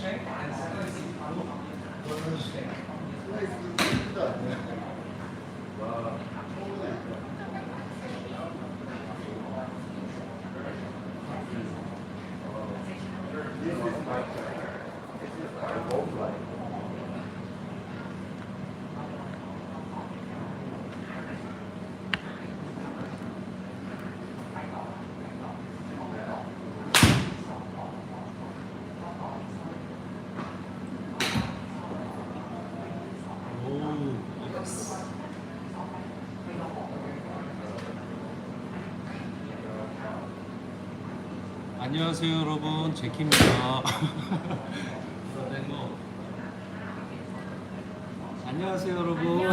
Thank you. 안녕하세요 여러분 제키입니다. 안녕하세요 여러분. Can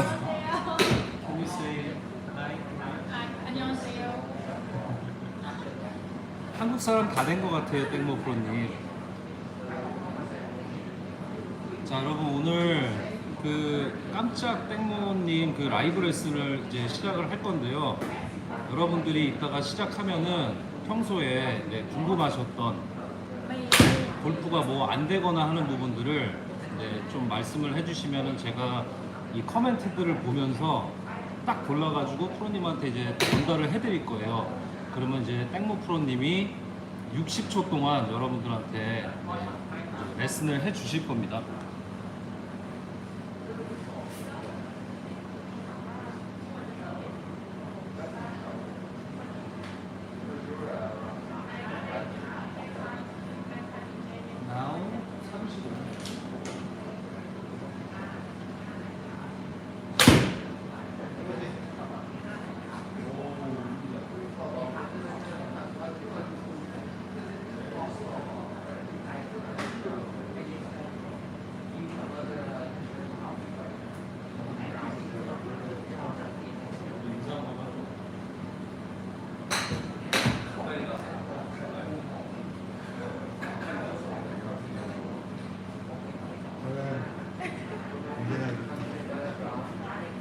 you say hi? 안녕하세요. 한국 사람 다 된 것 같아요 땡모 프로님. 자 여러분 오늘 그 깜짝 땡모님 그 라이브 레슨을 이제 시작을 할 건데요. 여러분들이 이따가 시작하면은 평소에 네, 궁금하셨던 골프가 뭐 안 되거나 하는 부분들을 네, 좀 말씀을 해주시면은 제가 이 커멘트들을 보면서 딱 골라가지고 프로님한테 이제 전달을 해드릴 거예요. 그러면 이제 땡모 프로님이 60초 동안 여러분들한테 네, 이제 레슨을 해주실 겁니다. Now 35. 저는 이제는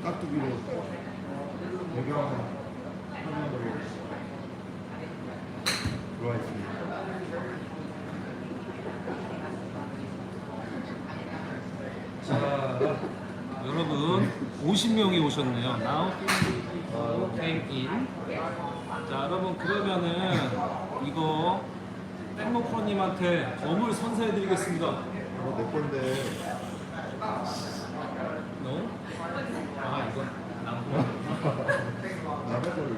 깍두기로 배경 화면으로 들어와 있습니다. 자, 여러분 50명이 오셨네요. Now came in. 자, 여러분 그러면은 이거 땡모 프로님한테 점을 선사해드리겠습니다. 어, 내 건데 No? 아 이거 남. 남의 거를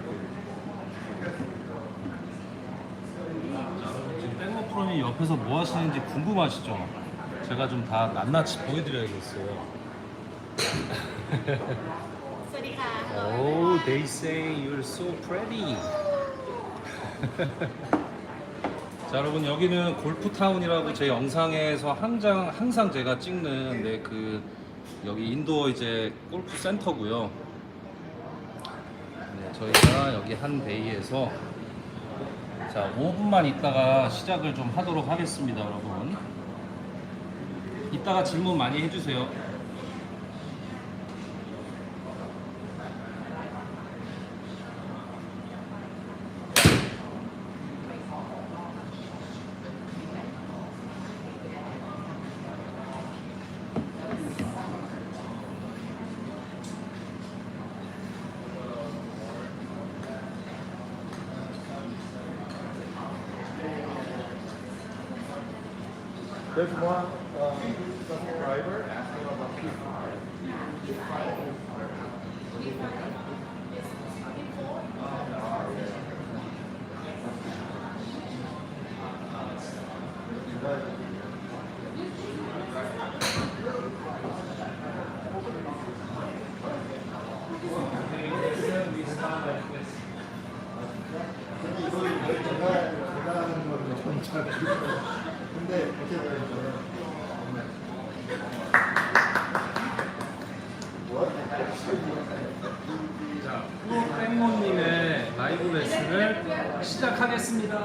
지금 땡모 프로님 옆에서 뭐 하시는지 궁금하시죠? 제가 좀 다 낱낱이 보여드려야겠어요. สวัสดีค่ะ Oh, they say you're so pretty. 자, 여러분 여기는 골프타운이라고 제 영상에서 항상 항상 제가 찍는 네, 그 여기 인도어 이제 골프 센터고요. 네, 저희가 여기 한 데이에서 자, 5분만 있다가 시작을 좀 하도록 하겠습니다, 여러분. 이따가 질문 많이 해주세요. There's one 프로백모님의 라이브 레슨을 시작하겠습니다.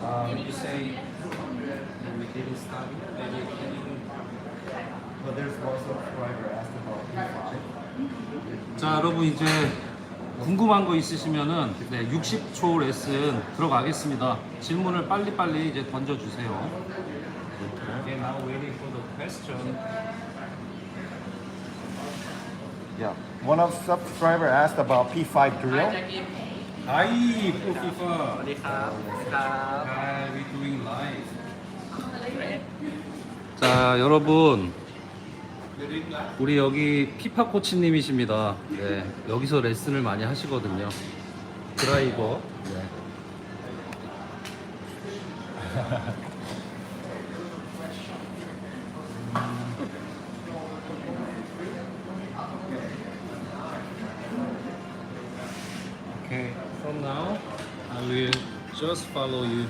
Uh, you say we didn't start. Maybe can you But there's one subscriber asked about P5. 자 여러분 이제 궁금한 거 있으시면은 네, 60초 레슨 들어가겠습니다. 질문을 빨리빨리 이제 던져주세요. Okay, now waiting for question. Yeah. One of subscriber asked about P5 drill. Hi, Pro FIFA. สวัสดีครับครับ Hi, we doing live. 자, 여러분. 우리 여기 피파 코치님이십니다. 네, 여기서 레슨을 많이 하시거든요. 드라이버. 네. Just follow you.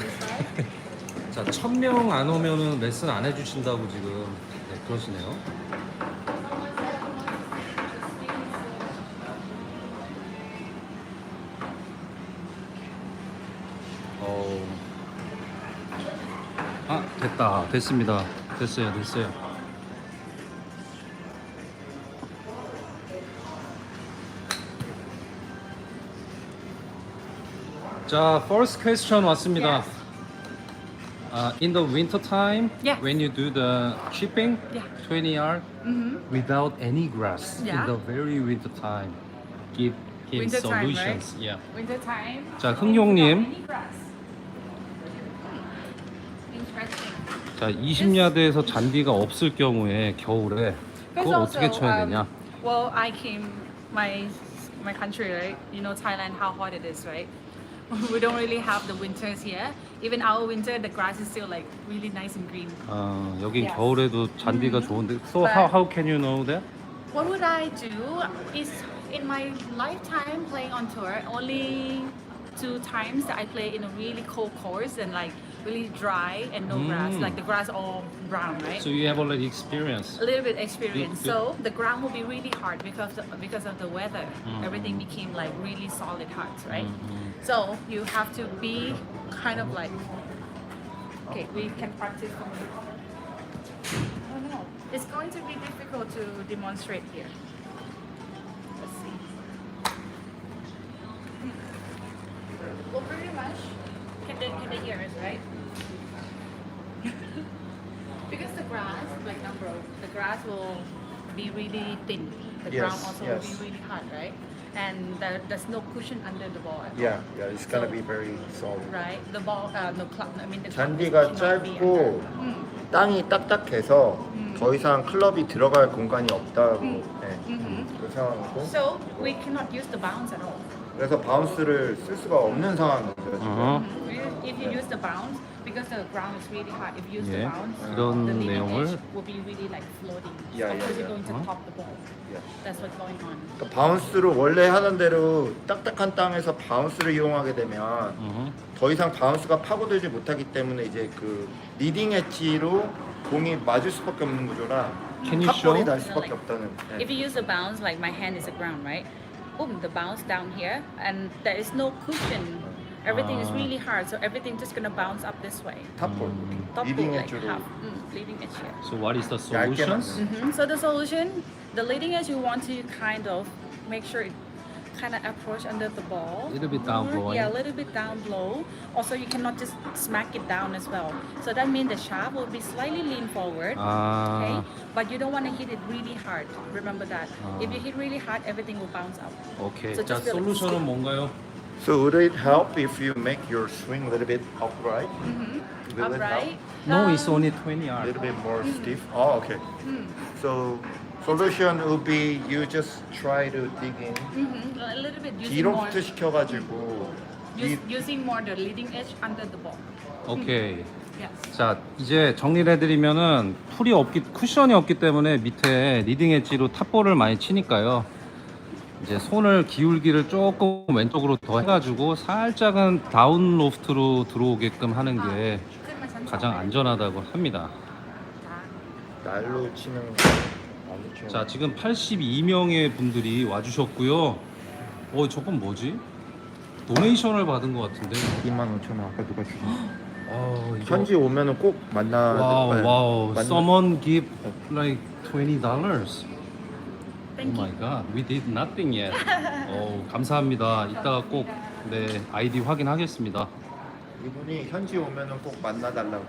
자, 천 명 안 오면은 레슨 안 해주신다고 지금 네, 그러시네요. 됐다. 됐습니다. 됐어요. 됐어요. 자, first question 왔습니다. Yes. Uh, in the winter time, Yes. when you do the chipping, Yeah. 20 yard, Mm-hmm. without any grass, Yeah. in the very winter time, give him Winter time, solutions. Yeah. Winter time. 자, 흥용님. Any grass. 자, 20야드에서 잔디가 없을 경우에 겨울에 그걸 어떻게 쳐야 um, 되냐? Well, I came my my country, right? You know Thailand, how hot it is, right? we don't really have the winters here. Even our winter, the grass is still like really nice and green. 어, 여긴 Yes. 겨울에도 잔디가 음. 좋은데. So But- how, how can you know that? What would I do? Is in my lifetime playing on tour, only two times I play in a really cold course and like really dry and no grass, Mm. like the grass all brown, right? So you have already experience. a little bit experience. Good, So the ground will be really hard because because of the weather. Mm. Everything became like really solid hard, right? Mhm. So you have to be kind of like okay. We can practice. From oh no, it's going to be difficult to demonstrate here. Let's see. Well, pretty much. Can they can they hear us, right? Will be really thin. The ground Yes, also yes. will be really hard, right? And there, there's no cushion under the ball. at all, Yeah, yeah, it's gonna So- be very solid. Right? The ball, uh, no club. I mean the club 잔디가 cannot be 짧고 under. 음, 땅이 딱딱해서 음. 더 이상 클럽이 들어갈 공간이 없다고 음. 네, 음. 그 상황이고 So we cannot use the bounce at all. 그래서 바운스를 쓸 수가 없는 상황인 거죠 지금. 어허. Mhm. If you use the bounce, because the ground is really hard, if you use 예, the bounce, 이런 the leading 내용을 edge will be really like floating. Yeah, because yeah, you're going to yeah. pop the ball. Yeah. That's what's going on. 그러니까 바운스를 원래 하던 대로 딱딱한 땅에서 바운스를 이용하게 되면 어허. 더 이상 바운스가 파고들지 못하기 때문에 이제 그 리딩 엣지로 공이 맞을 수밖에 없는 구조라 Can you 탑볼이 show? 날 수밖에 없다는 네. If you use the bounce, like my hand is the ground, right? Boom, the bounce down here, and there is no cushion. Everything is Ah. really hard, so everything just gonna bounce up this way. 탑볼 음. Top 리딩 like 엣지로 half, mm, leading edge here. So what is the 얇게 solutions? 만드는 hmm So the solution, the leading edge, you want to kind of make sure it kind of approach under the ball. Little bit down Or- blowing. Yeah, a little bit down low. Also, you cannot just smack it down as well. So that means the shaft will be slightly lean forward. Okay, 아, but you don't want to hit it really hard. Remember that. Ah. If you hit really hard, everything will bounce out. 오케이. So 자, just feel it. 솔루션은 뭔가요? So would it help if you make your swing a little bit upright? Mm-hmm. Will it Upright. No, Um, it's only 20 A yards. little bit more stiff? Oh, okay. Hmm. So solution would be you just try to dig in. mhm, A little bit using more, 뒤로부터 시켜가지고 이 use, using more the leading edge under the ball. 오케이. Yes. 자, 이제 정리를 해드리면은 풀이 없기, 쿠션이 없기 때문에 밑에 리딩 엣지로 탑볼을 많이 치니까요. 이제 손을 기울기를 조금 왼쪽으로 더 해가지고 살짝은 다운 로프트로 들어오게끔 하는 게 가장 안전하다고 합니다. 날로 치는 자 지금 82명의 분들이 와주셨고요. 어 저건 뭐지? 도네이션을 받은 것 같은데. 2만 5천 원 아까 누가 주신 현지 아, 오면은 꼭 만나 와우 와우. 만나- Someone give like 20 dollars. Thank oh you. my god, we did nothing yet. 어, 감사합니다. 이따가 꼭 네, 아이디 확인하겠습니다. 이분이 현지 오면은 꼭 만나달라고.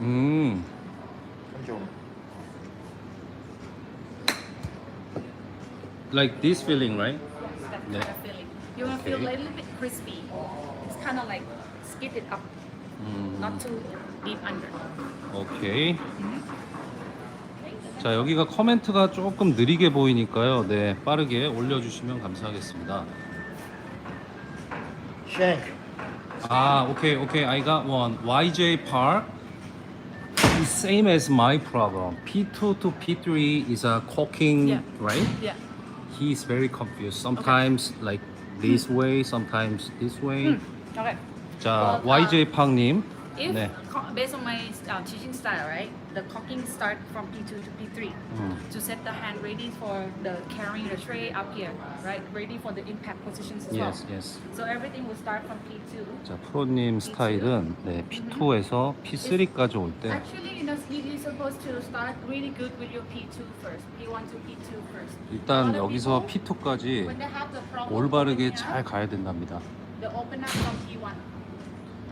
음. 현지 오면. Like this feeling, right? That Yeah. kind of feeling. You want to feel a Okay. little bit crispy. It's kind of like skip it up, 음. not too deep under. 오케이. 자, 여기가 커멘트가 조금 느리게 보이니까요. 네, 빠르게 올려주시면 감사하겠습니다. 쉔크. 아, 오케이, 오케이. I got one. YJ Park is same as my problem. P2 to P3 is a cooking, Yeah. right? Yeah. He is very confused. Sometimes like this way, sometimes this way. Hmm. Okay. 자, Well, YJ Park님. If 네. co- based on my uh, teaching style, right, the cocking start from P2 to P3 음. to set the hand ready for the carrying the tray up here, right, ready for the impact positions as Yes, well. yes. So everything will start from P2. 자, 프로님 스타일은 네, P2에서 P3까지 올 때 Actually, you know, you- you're supposed to start really good with your P2 first, P1 to P2 first. 일단 여기서 people, P2까지 when they have the problem 올바르게 잘 가야 된답니다. they open up from P1,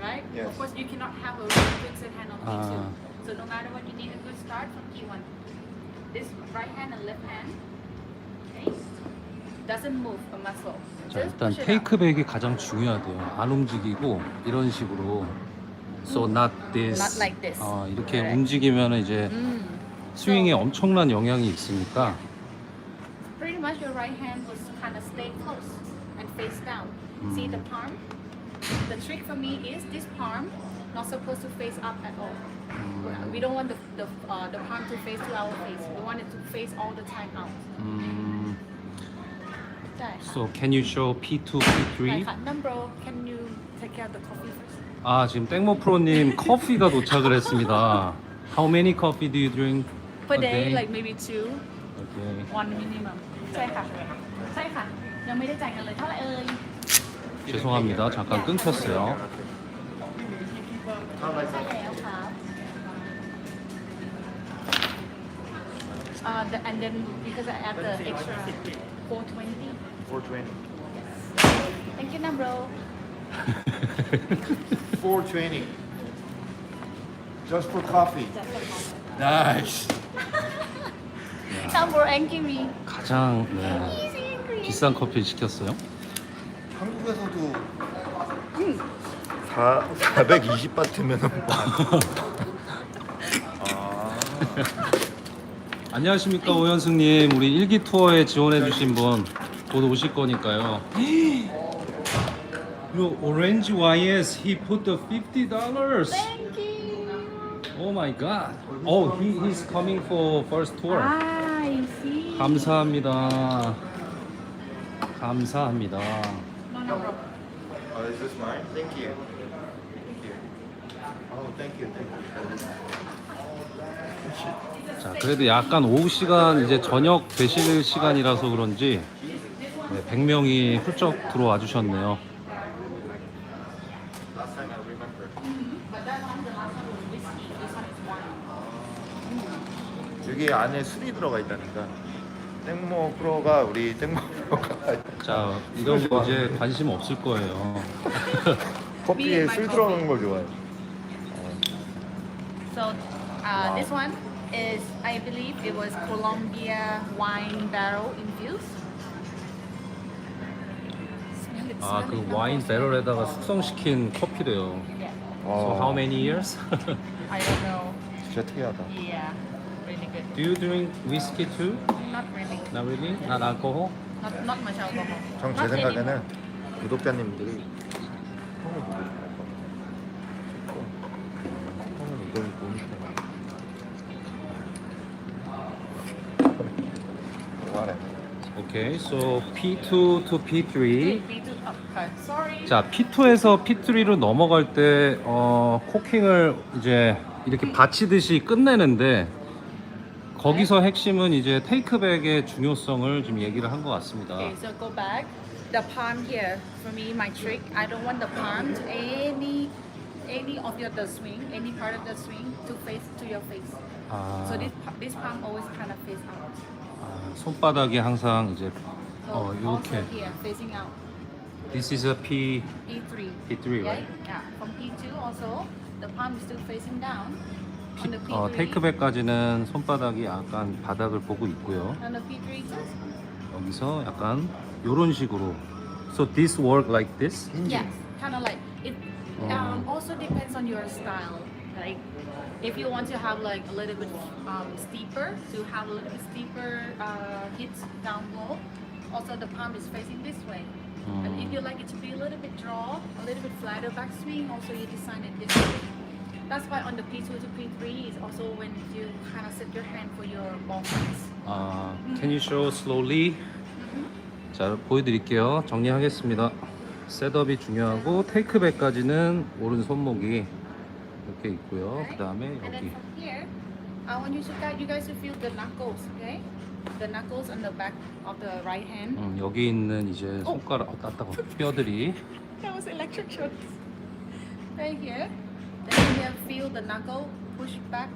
right? Yes. Of course, you cannot have a fixed hand on P2. Ah. So no matter what, you need a good start from P1. This right hand and left hand, okay, doesn't move a muscle. 자, Just 일단 push it up. 테이크백이 가장 중요하대요. 안 움직이고 이런 식으로 so not this. Not like this. 어, 이렇게 Correct. 움직이면 이제 Mm. 스윙에 엄청난 영향이 있으니까 Pretty much your right hand will kind of stay close and face down. See the palm? The trick for me is this palm not supposed to face up at all. We don't want the the, uh, the palm to face to our face. We want it to face all the time out. 음, ได้ค่ะ so can you show P2, ได้ P3? ค่ะ Number can you take care of the coffee first? 아 지금 땡모 프로님 커피가 도착을 했습니다. How many coffee do you drink Per a day, day? like maybe two, Okay. one minimum. ใช่ค่ะ ใช่ค่ะ ยังไม่ได้จ่ายกันเลยเท่าไหร่เอ่ย 죄송합니다. 잠깐 끊겼어요. เข้าไป ใช่แล้วครับ Uh, the, and then because I add the extra 420. 420. Thank you, Nambro. 420. Just for coffee. Nice. Nambro angry me. 가장 네, Easy angry. 비싼 커피 시켰어요. 한국에서도 4 420바트면은 아. 안녕하십니까 오현승님 우리 일기 투어에 지원해주신 분 곧 오실 거니까요. 요 오렌지 YS he put the 50 dollars. Thank you. Oh my god. Oh he he's coming for first tour. Ah, I see. 감사합니다. 감사합니다. No, no, bro. Oh, is this mine? Thank you. Thank you. Oh, thank you. Thank you. 자 그래도 약간 오후 시간 이제 저녁 되실 시간이라서 그런지 네, 100명이 훌쩍 들어와 주셨네요. 여기 안에 술이 들어가 있다니까. 땡모 프로가 우리 땡모 프로가 자 이런 거 이제 관심 없을 거예요. 커피에 술. 들어가는 걸 좋아해. So uh, this one is, I believe, it was Colombia wine barrel infused. Smell it, 아 smell 그 it. 와인 배럴에다가 숙성시킨 커피래요. Yeah. So how many years? I don't know. 진짜 특이하다. Yeah, really good. Do you drink whiskey too? Not really. Not really? Not alcohol? Not not much alcohol. 형 제 Not 생각에는 anymore. 구독자님들이 형을 보고 오케이. So P2 to P3. Wait, we do- oh, okay. Sorry. 자, P2에서 P3로 넘어갈 때 어, 코킹을 이제 이렇게 받치듯이 끝내는데 거기서 핵심은 이제 테이크백의 중요성을 좀 얘기를 한 것 같습니다. Okay, so go back. the palm here for me my trick I don't want the palm to any any of your the swing any part of the swing to face to your face 아, so this this palm always kind of face out 아, 손바닥이 항상 이제 어 이렇게. This is a P P3 P3, yeah, right? yeah from P2 also the palm is still facing down on the P3 어, 테이크백까지는 손바닥이 약간 바닥을 보고 있고요. on the P3 too 여기서 약간 이런 식으로. So this work like this? Yes, kind of like it. Oh. Um, also depends on your style. Like, if you want to have like a little bit um, steeper, to have a little bit steeper uh, hits down low. Also, the palm is facing this way. And if you like it to be a little bit draw, a little bit flatter backswing, also you design it this way. That's why on the P2 to P3 is also when you kind of set your hand for your ball flights. 아, can you show slowly? 자, 보여드릴게요. 정리하겠습니다. 셋업이 중요하고 테이크백까지는 오른 손목이 이렇게 있고요. 그 다음에 And then 여기 from here, I want you to guys, you guys to feel the knuckles, okay? The knuckles on the back of the right hand. 음, 여기 있는 이제 손가락 어, 따따가 뼈들이 That was electric shocks. Right here. Then you have feel the knuckle push back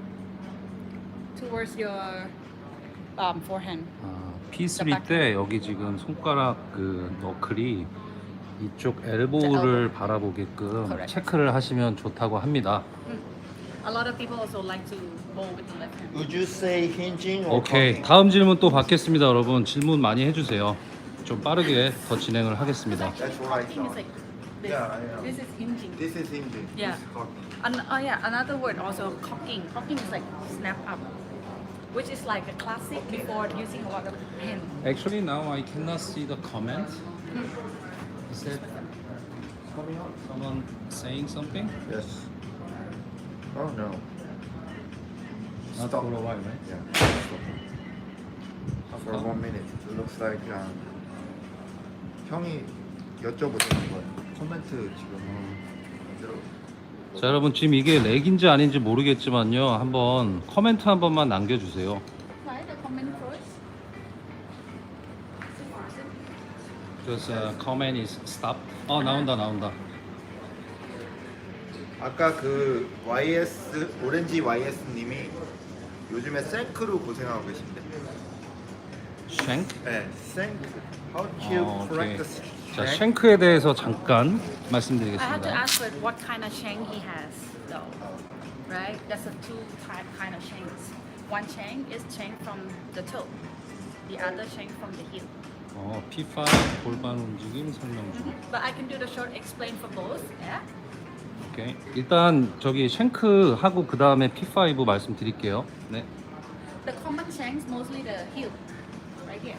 towards your um, forehand. 아, P3 때 여기 지금 손가락 그 너클이 이쪽 엘보를 바라보게끔 Correct. 체크를 하시면 좋다고 합니다. A lot of people also like to bowl with the left hand. Would you say hinging or 오케이 talking? 다음 질문 또 받겠습니다 여러분 질문 많이 해주세요 좀 빠르게 더 진행을 하겠습니다 That's what I Cocking is thought. like this. Yeah, know. This is hinging. This is hinging. Yeah. This is talking. An- oh yeah, another word also cocking. Cocking is like snap up, which is like a classic before using a lot of hand. Actually now I cannot see the comment Is it someone saying something? Yes. Oh no. Not Stop. for a while right? Yeah. Stop. For come? one minute. It looks like um, 형이 여쭤보는 거예요. 코멘트 지금 들어. 자 여러분 지금 이게 렉인지 아닌지 모르겠지만요 한번 코멘트 한 번만 남겨주세요 Right, the comment first. Because uh, comment is stop 어 나온다 나온다 아까 그 YS 오렌지 YS 님이 요즘에 생크로 고생하고 계신데. 쉔크? 네, 생크. How to 어, 오케이. practice 자 shank? 쉔크에 대해서 잠깐 I have to 말씀드리겠습니다 ask for what kind of shank he has, though. Right? That's a two type kind of shanks. One shank is shank from the toe. The other shank from the heel. 어, P5 골반 움직임 설명 중 But I can do the short explain for both. Yeah. 오케이. 일단 저기 쉔크 하고 그 다음에 P5 말씀드릴게요. 네. The common shanks mostly the heel, right here.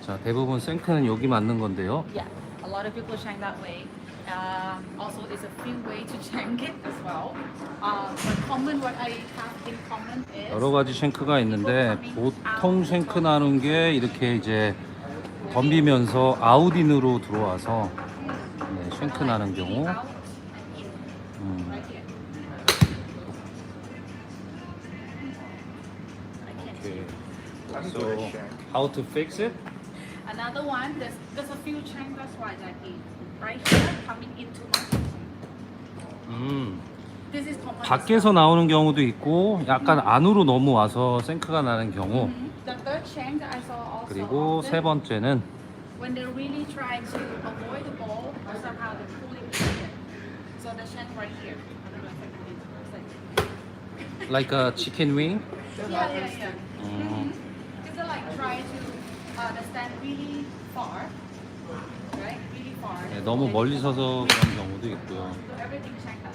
자 대부분 생크는 여기 맞는 건데요. Yeah, a lot of people shank that way. Uh, also, there's a few way to shank it as well. Uh, but common, what I have in common is 여러 가지 쉔크가 있는데 보통 쉔크 나는 게 이렇게 이제 덤비면서 아웃인으로 들어와서 네, 쉔크 나는 경우. 음. 오케이. So how to fix it? Another one, there's, there's a few shanks, that's why Jackie. Right here, coming into my. 음, This is common. 밖에서 나오는 경우도 있고 약간 안으로 넘어와서 생크가 나는 경우. Mhm. The third shank that I saw also. 그리고 often, 세 번째는 when they really try to avoid the ball or somehow they pull it in here. So the shank right here. I don't know if I can do it. It's like- like a chicken wing. Yeah, yeah, yeah. 음. Because they like try to uh, they stand really far, right? Really far. 네, 너무 멀리 서서 그런 경우도 있고요. So everything shank up.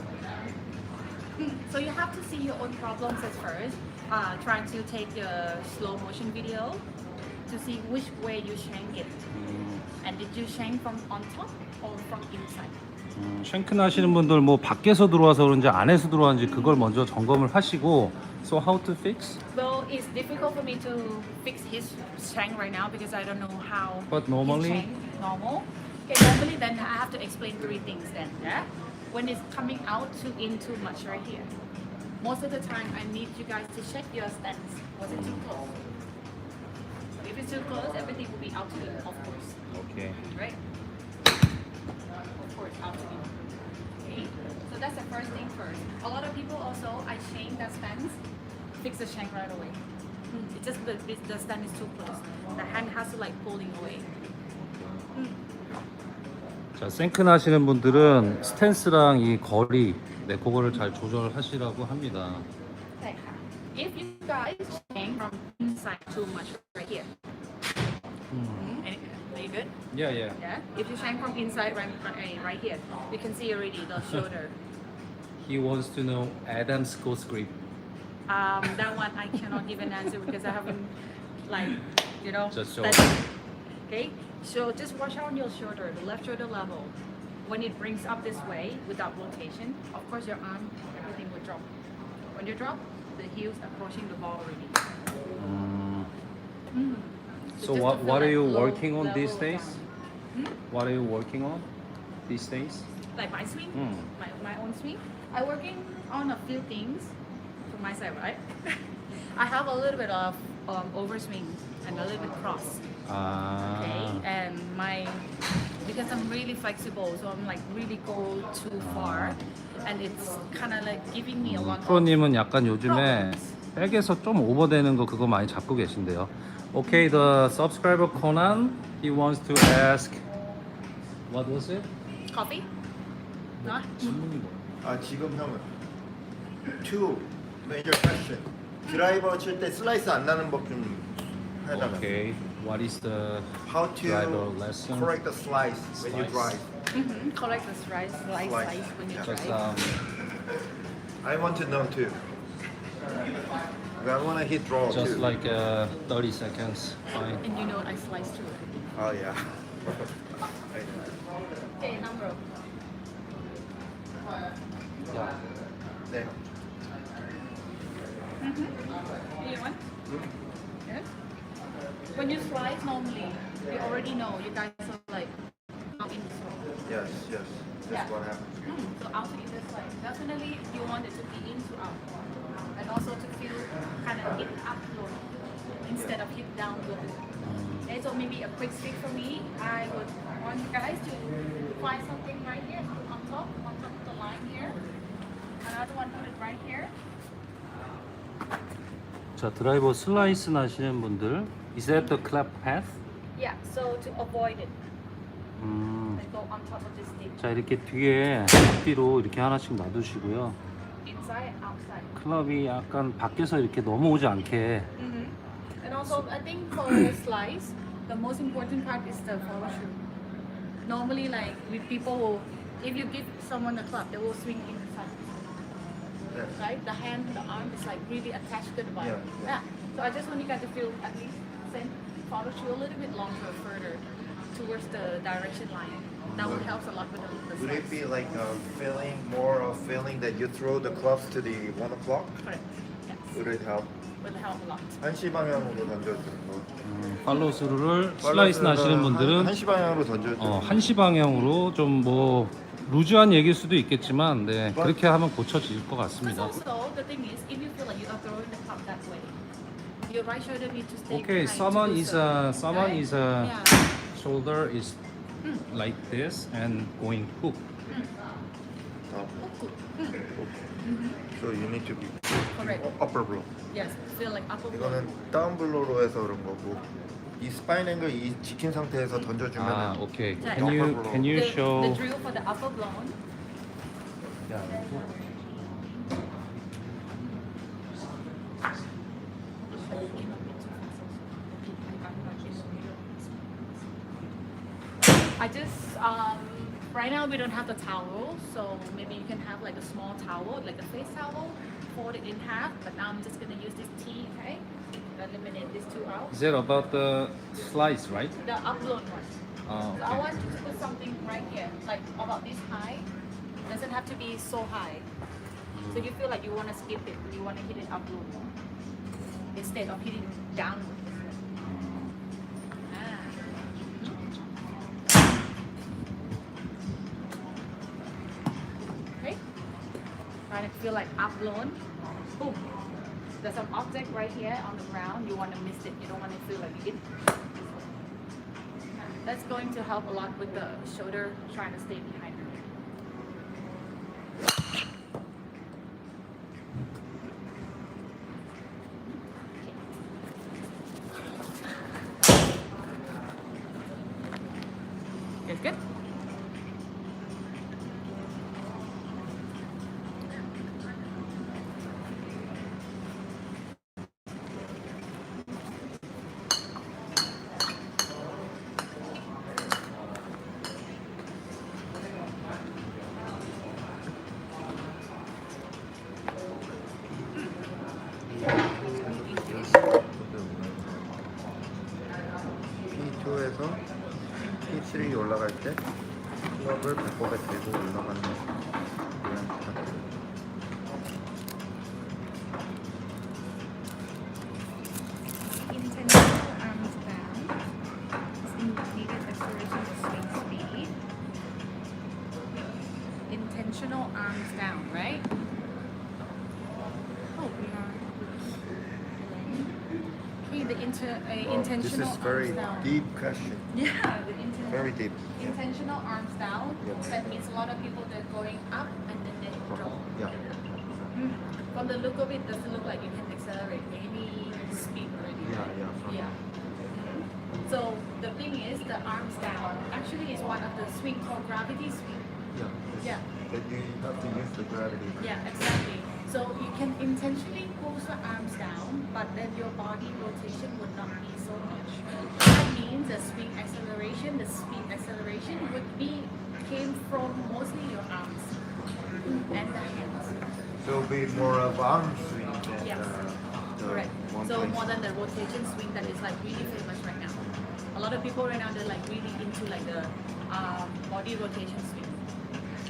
So you have to see your own problems at first. Uh, trying to take your slow motion video to see which way you shank it. 음, And did you shank from on top or from inside? 음, 쉔크 나시는 분들 뭐 밖에서 들어와서 그런지 안에서 들어왔는지 그걸 먼저 점검을 하시고 So how to fix? Well, it's difficult for me to fix his shank right now because I don't know how. But his normally? shank normal. Okay, normally then I have to explain three things then. Yeah. When it's coming out too in too much right here. Most of the time, I need you guys to check your stance. Was it too close? So if it's is too close, everything will be out to in, of course. 오케이. Right? Of course, out to in. Okay? So that's the first thing first. A lot of people also, I shank that stance, fix the shank right away. Mm, It's just the, it's- the stand is too close. The hand has to like pulling away. 자, 생큰 하시는 분들은 스탠스랑 이 거리, 네, 그거를 잘 조절하시라고 합니다. Okay. If you guys shank from inside too much right here. 음. Any- Are you good? Yeah, yeah. Yeah. If you shank from inside right, right, right here, you can see already the shoulder. He wants to know Adam's ghost grip. Um, that one I cannot give an answer because I haven't, like, you know. Just show. studied. Okay, so just watch out on your shoulder, the left shoulder level. When it brings up this way without rotation, of course your arm, everything will drop. When you drop, the heels are approaching the ball already. 음. Mm. So just what to feel what are like you low working on these days? down. What are you working on these days? Like my swing, Mm. my, my own swing. I'm working on a few things from my side, right? I have a little bit of um, overswing and a little bit cross. 아. okay and my because i'm really flexible so i'm like really go too far and it's kind of like giving me a lot of 프로님은 약간 요즘에. 백에서 좀 오버되는 거 그거 많이 잡고 계신데요. Okay, the subscriber Conan he wants to ask what was it? coffee no 질문이 뭐야? 아 지금 형은 two major question. 드라이버 칠 때 슬라이스 안 나는 법 좀 해달라. Okay, what is the How to driver lesson? correct the slice when you Slice. drive. mm-hmm. correct the slice slice Slice. slice when you Yeah. Just drive um, I want to know too. I want to hit draw just too. like uh, 30 seconds. Fine. and you know i slice too Oh yeah. okay number 네. do you want yeah when you slice normally you already know you guys are like out in the zone Yes, yes. That's Yeah. what happens. Mm, so out to either side. Definitely you want it to be in to out. And also to feel kind of hit up low instead of hit down low. Okay, so maybe a quick stick for me, I would want you guys to find something right here on top, on top of the line here. Another one put it right here. 자 드라이버 슬라이스 나시는 분들 Is that the clap path? Yeah, so to avoid it, 음, and go on top of this stick. 자 이렇게 뒤에 앞뒤로 이렇게 하나씩 놔두시고요 Inside, outside. 클럽이 약간 밖에서 이렇게 넘어오지 않게 hmm And also, I think for slice, the most important part is the follow through. Normally, like with people, will, if you give someone a club, they will swing inside, Yes. right? The hand, the arm is like really attached to the body. Yeah. So I just want you guys to feel at least follow through a little bit longer, further towards the direction line. That will help a lot with the, the Would it be like a feeling, more of feeling that you throw the clubs to the one o'clock? Correct. Yes. Would it help? Would help a lot. 한시 방향으로 던져주는 거. 팔로우 스루를 슬라이스 나시는 분들은 한시 방향으로 던져주는 어, 거. 한시 방향으로 좀 뭐 루즈한 얘기일 수도 있겠지만 네, 그렇게 하면 고쳐질 것 Because 같습니다. also the thing is, if you feel like you are throwing the club that way, your right shoulder needs to stay Okay, behind to someone do is so, uh, someone right? is uh, Yeah. shoulder is like this and going hook. 어. Hook, hook. So you need to be Correct. upper blow. Yes, feel like upper blow. 이거는 다운 블로로 해서 그런 거고 이 스파인 앵글 이 지킨 상태에서 던져주면 아, 은 오케이. 자, Can you can you the, show? the drill for the upper blown. 야, I just um right now we don't have the towel, so maybe you can have like a small towel, like a face towel, fold it in half. But now I'm just gonna use this tea, okay? Eliminate these two out. Is it about the slice, right? The upload one. 어, So I want you to put something right here, like about this high. It Doesn't have to be so high. So you feel like you want to skip it, you want to hit it upload instead of hitting downward. Like upload. Boom. there's an object right here on the ground. You want to miss it. You don't want to feel like you it. That's going to help a lot with the shoulder trying to stay behind. Inter, uh, Wow, this is very arms down. deep question. Yeah, the intentional. Very deep. Intentional arms down. Yes. That means a lot of people they're going up and then they drop. Yeah. Mm. From the look of it, doesn't look like you can accelerate any speed already. Yeah, right? yeah. from- Yeah. So the thing is, the arms down actually is one of the swing called gravity swing. Yeah. Yeah. That you have to use the gravity. Yeah, exactly. So you can intentionally pull the arms down, but then your body rotation would not be so much. That means the swing acceleration, the speed acceleration would be came from mostly your arms and the hands. So it'll be more of arm swing than Yes. the Correct. So place. more than the rotation swing that is like really famous right now. A lot of people right now they're like really into like the um, body rotation swing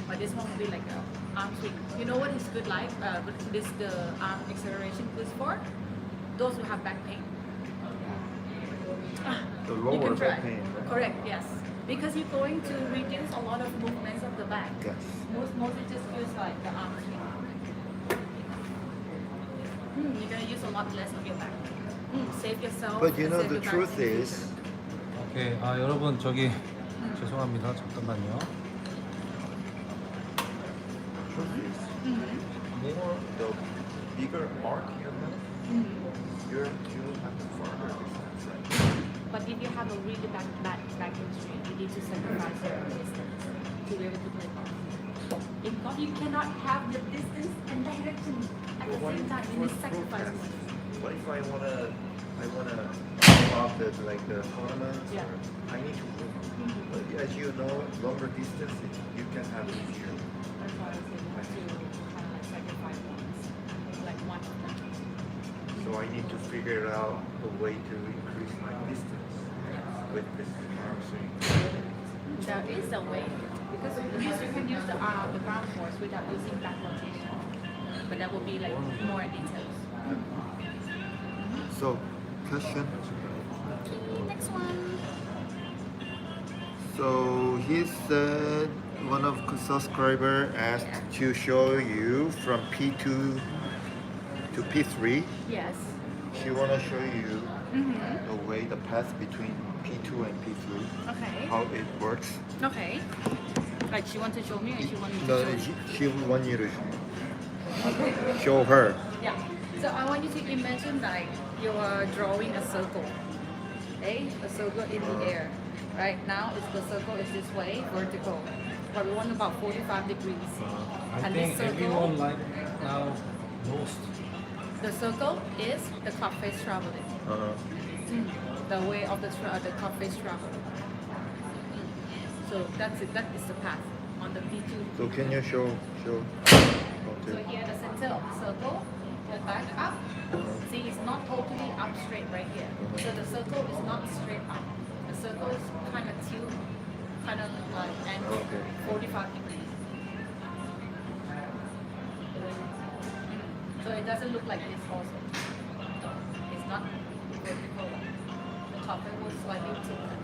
But this one will be like a arm swing. You know what is good like? Uh, what this the arm acceleration good for? Those who have back pain. The You lower can try. back pain. right? Correct. Yes. Because you're going to reduce a lot of movements of the back. Yes. Most mostly just use like the arm swing. Hmm, you're gonna use a lot less of your back. Hmm, save yourself. But you know save the your back truth in the is future. 오케이. 아 여러분 저기 죄송합니다. 잠깐만요. More the bigger arc you have, you're you have to further distance, right? But if you have a really bad back back injury, you need to sacrifice your distance to be able to play golf. In golf, you cannot have the distance and direction at the What same time. You what need sacrifice. one. What if I wanna I wanna go out the like the tournament? Yeah. or I need to move. Mhm. But as you know, longer distance it- you can have easier. That's why I say you have to So I need to figure out a way to increase my distance with this arm swing. There is a way because use you can use the arm, the ground force without using back rotation, but that will be like more details. So, question. Next one. So he said one of the subscriber asked to show you from P2 to P3. Yes. She wanna show you Mm-hmm. the way the path between P2 and P3, Okay. how it works. Okay. Like she want to show me or she want me to No, show you? she, she want you to show her. Yeah. So I want you to imagine like you are drawing a circle. Okay? A circle in the air. Right now it's the circle is this way, vertical. But we want about 45 degrees. I and think this circle, everyone like now most. The circle is the face traveling. Uh, Mm. The way of the tra- the clock face travel. Mm. So that's it. That is the path on the P2. so can you show show? So here the center of the circle, the back up. See, it's not totally up straight right here. So the circle is not straight up. The circle is kind of tilt, kind of like angle, Okay. 45 degrees. It doesn't look like this also. It's not vertical. The top end was slightly tilted.